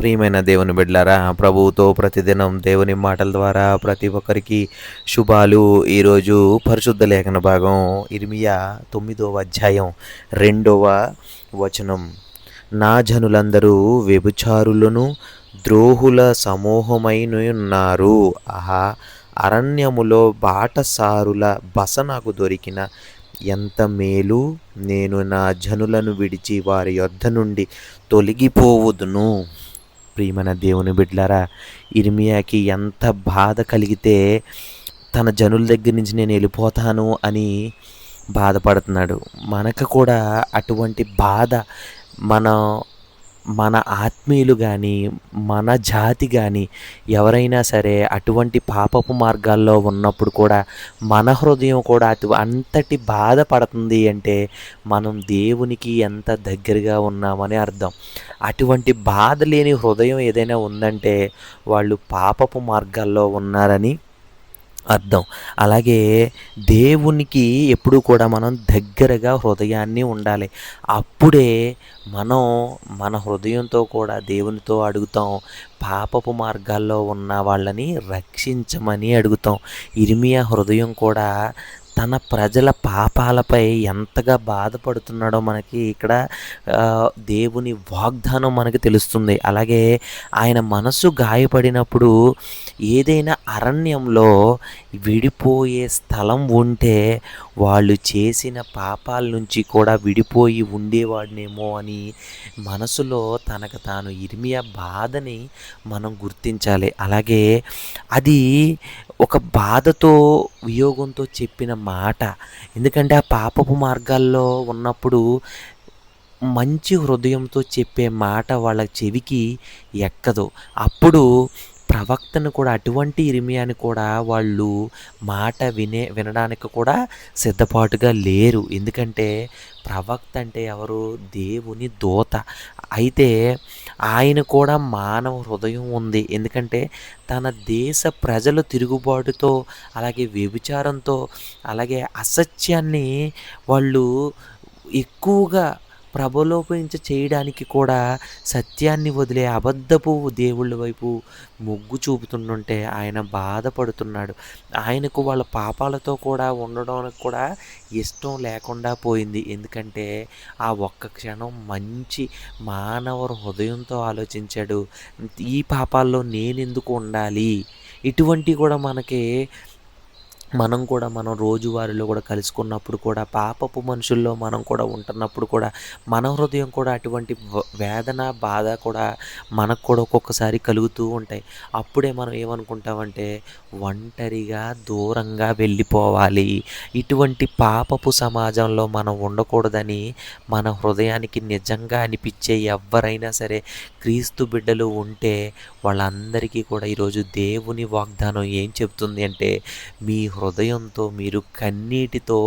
ప్రియమైన దేవుని బిడ్డలారా ప్రభువుతో ప్రతిదినం దేవుని మాటల ద్వారా ప్రతి ఒక్కరికి శుభాలు. ఈరోజు పరిశుద్ధ లేఖన భాగం ఇర్మియా తొమ్మిదవ అధ్యాయం రెండవ వచనం. నా జనులందరూ వ్యభిచారులను ద్రోహుల సమూహమైన ఉన్నారు ఆహా అరణ్యములో బాటసారుల బస నాకు దొరికిన ఎంత మేలు? నేను నా జనులను విడిచి వారి యొద్ధ నుండి తొలగిపోవదును. ప్రియమైన దేవుని బిడ్డలారా ఇర్మియాకి ఎంత బాధ కలిగితే తన జనుల దగ్గర నుంచి నేను వెళ్ళిపోతాను అని బాధపడుతున్నాడు. మనకు కూడా అటువంటి బాధ మన మన ఆత్మీయులు కానీ మన జాతి కానీ ఎవరైనా సరే అటువంటి పాపపు మార్గాల్లో ఉన్నప్పుడు కూడా మన హృదయం కూడా అటు అంతటి బాధపడుతుంది అంటే మనం దేవునికి ఎంత దగ్గరగా ఉన్నామని అర్థం. అటువంటి బాధ లేని హృదయం ఏదైనా ఉందంటే వాళ్ళు పాపపు మార్గాల్లో ఉన్నారని అర్థం. అలాగే దేవునికి ఎప్పుడు కూడా మనం దగ్గరగా హృదయాన్ని ఉండాలి. అప్పుడే మనం మన హృదయంతో కూడా దేవునితో అడుగుతాం. పాపపు మార్గాల్లో ఉన్న వాళ్ళని రక్షించమని అడుగుతాం. ఇర్మియా హృదయం కూడా తన ప్రజల పాపాలపై ఎంతగా బాధపడుతున్నాడో మనకి ఇక్కడ దేవుని వాగ్దానం మనకి తెలుస్తుంది. అలాగే ఆయన మనసు గాయపడినప్పుడు ఏదైనా అరణ్యంలో విడిపోయే స్థలం ఉంటే వాళ్ళు చేసిన పాపాల నుంచి కూడా విడిపోయి ఉండేవాడినేమో అని మనసులో తనకు తాను ఇర్మియా బాధని మనం గుర్తించాలి. అలాగే అది ఒక బాధతో వియోగంతో చెప్పిన మాట. ఎందుకంటే ఆ పాపపు మార్గాల్లో ఉన్నప్పుడు మంచి హృదయంతో చెప్పే మాట వాళ్ళ చెవికి ఎక్కదు. అప్పుడు ప్రవక్తను కూడా అటువంటి ఇరిమియాని కూడా వాళ్ళు మాట వినే వినడానికి కూడా సిద్ధపాటుగా లేరు. ఎందుకంటే ప్రవక్త అంటే ఎవరు? దేవుని దూత. అయితే ఆయన కూడా మానవ హృదయం ఉంది. ఎందుకంటే తన దేశ ప్రజలు తిరుగుబాటుతో అలాగే వ్యభిచారంతో అలాగే అసత్యాన్ని వాళ్ళు ఎక్కువగా ప్రబలోపించ చేయడానికి కూడా సత్యాన్ని వదిలే అబద్ధపు దేవుళ్ళ వైపు మొగ్గు చూపుతుంటుంటే ఆయన బాధపడుతున్నాడు. ఆయనకు వాళ్ళ పాపాలతో కూడా ఉండడానికి కూడా ఇష్టం లేకుండా పోయింది. ఎందుకంటే ఆ ఒక్క క్షణం మంచి మానవ హృదయంతో ఆలోచించాడు. ఈ పాపాల్లో నేనెందుకు ఉండాలి? ఇటువంటి కూడా మనకి మనం కూడా మనం రోజువారీలో కూడా కలుసుకున్నప్పుడు కూడా పాపపు మనుషుల్లో మనం కూడా ఉంటున్నప్పుడు కూడా మన హృదయం కూడా అటువంటి వేదన బాధ కూడా మనకు కూడా ఒక్కొక్కసారి కలుగుతూ ఉంటాయి. అప్పుడే మనం ఏమనుకుంటామంటే ఒంటరిగా దూరంగా వెళ్ళిపోవాలి. ఇటువంటి పాపపు సమాజంలో మనం ఉండకూడదని మన హృదయానికి నిజంగా అనిపించే ఎవరైనా సరే క్రీస్తు బిడ్డలు ఉంటే వాళ్ళందరికీ కూడా ఈరోజు దేవుని వాగ్దానం ఏం చెప్తుంది అంటే మీ హృదయంతో మీరు కన్నీటితో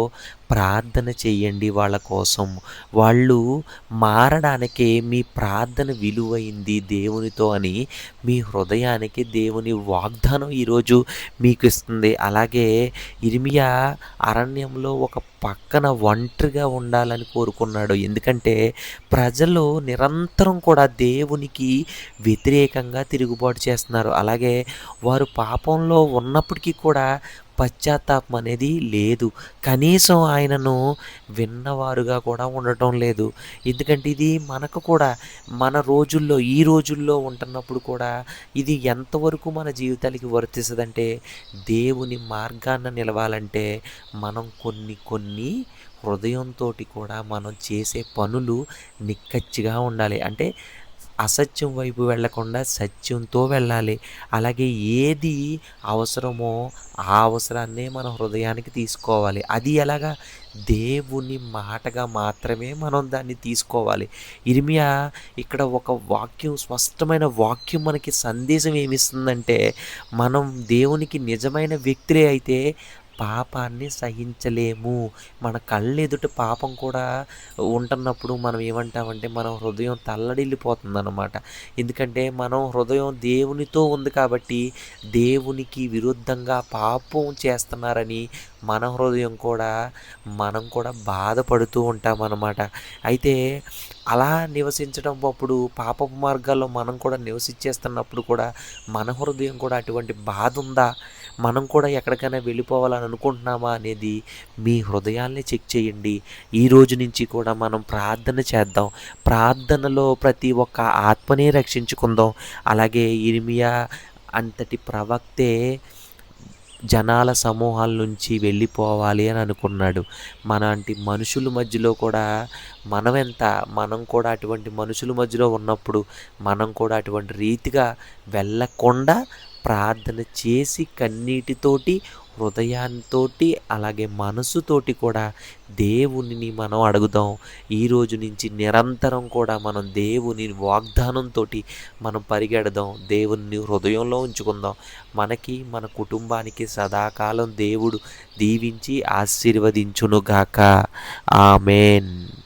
ప్రార్థన చేయండి వాళ్ళ కోసం. వాళ్ళు మారడానికే మీ ప్రార్థన విలువైంది దేవునితో అని మీ హృదయానికి దేవుని వాగ్దానం ఈరోజు మీకు ఇస్తుంది. అలాగే ఇర్మియా అరణ్యంలో ఒక పక్కన ఒంటరిగా ఉండాలని కోరుకున్నాడు. ఎందుకంటే ప్రజలు నిరంతరం కూడా దేవునికి వ్యతిరేకంగా తిరుగుబాటు చేస్తున్నారు. అలాగే వారు పాపంలో ఉన్నప్పటికీ కూడా పశ్చాత్తాపం అనేది లేదు. కనీసం ఆయనను విన్నవారుగా కూడా ఉండటం లేదు. ఎందుకంటే ఇది మనకు కూడా మన రోజుల్లో ఈ రోజుల్లో ఉంటున్నప్పుడు కూడా ఇది ఎంతవరకు మన జీవితాలకి వర్తిస్తుందంటే దేవుని మార్గాన నిలవాలంటే మనం కొన్ని కొన్ని హృదయంతో కూడా మనం చేసే పనులు నిక్కచ్చిగా ఉండాలి. అంటే అసత్యం వైపు వెళ్ళకుండా సత్యంతో వెళ్ళాలి. అలాగే ఏది అవసరమో ఆ అవసరాన్నే మన హృదయానికి తీసుకోవాలి. అది ఎలాగా? దేవుని మాటగా మాత్రమే మనం దాన్ని తీసుకోవాలి. ఇర్మియా ఇక్కడ ఒక వాక్యం స్పష్టమైన వాక్యం మనకి సందేశం ఏమిస్తుందంటే మనం దేవునికి నిజమైన వ్యక్తులే అయితే పాపాన్ని సహించలేము. మన కళ్ళెదుట పాపం కూడా ఉంటున్నప్పుడు మనం ఏమంటామంటే మన హృదయం తల్లడిల్లిపోతుంది అనమాట ఎందుకంటే మనం హృదయం దేవునితో ఉంది కాబట్టి దేవునికి విరుద్ధంగా పాపం చేస్తున్నారని మన హృదయం కూడా మనం కూడా బాధపడుతూ ఉంటామన్నమాట. అయితే అలా నివసించడం అప్పుడు పాపపు మార్గాల్లో మనం కూడా నివసించేస్తున్నప్పుడు కూడా మన హృదయం కూడా అటువంటి బాధ ఉందా? మనం కూడా ఎక్కడికైనా వెళ్ళిపోవాలని అనుకుంటున్నామా అనేది మీ హృదయాల్ని చెక్ చేయండి. ఈ రోజు నుంచి కూడా మనం ప్రార్థన చేద్దాం. ప్రార్థనలో ప్రతి ఒక్క ఆత్మనే రక్షించుకుందాం. అలాగే ఇర్మియా అంతటి ప్రవక్తే జనాల సమూహాల నుంచి వెళ్ళిపోవాలి అని అనుకున్నాడు. మనలాంటి మనుషుల మధ్యలో కూడా మనం ఎంత మనం కూడా అటువంటి మనుషుల మధ్యలో ఉన్నప్పుడు మనం కూడా అటువంటి రీతిగా వెళ్ళకుండా ప్రార్థన చేసి కన్నీటితోటి హృదయంతో అలాగే మనసుతోటి కూడా దేవునిని మనం అడుగుదాం. ఈ రోజు నుంచి నిరంతరం కూడా మనం దేవుని వాగ్దానంతో మనం పరిగెడదాం. దేవుని హృదయంలో ఉంచుకుందాం. మనకి మన కుటుంబానికి సదాకాలం దేవుడు దీవించి ఆశీర్వదించునుగాక. ఆమెన్.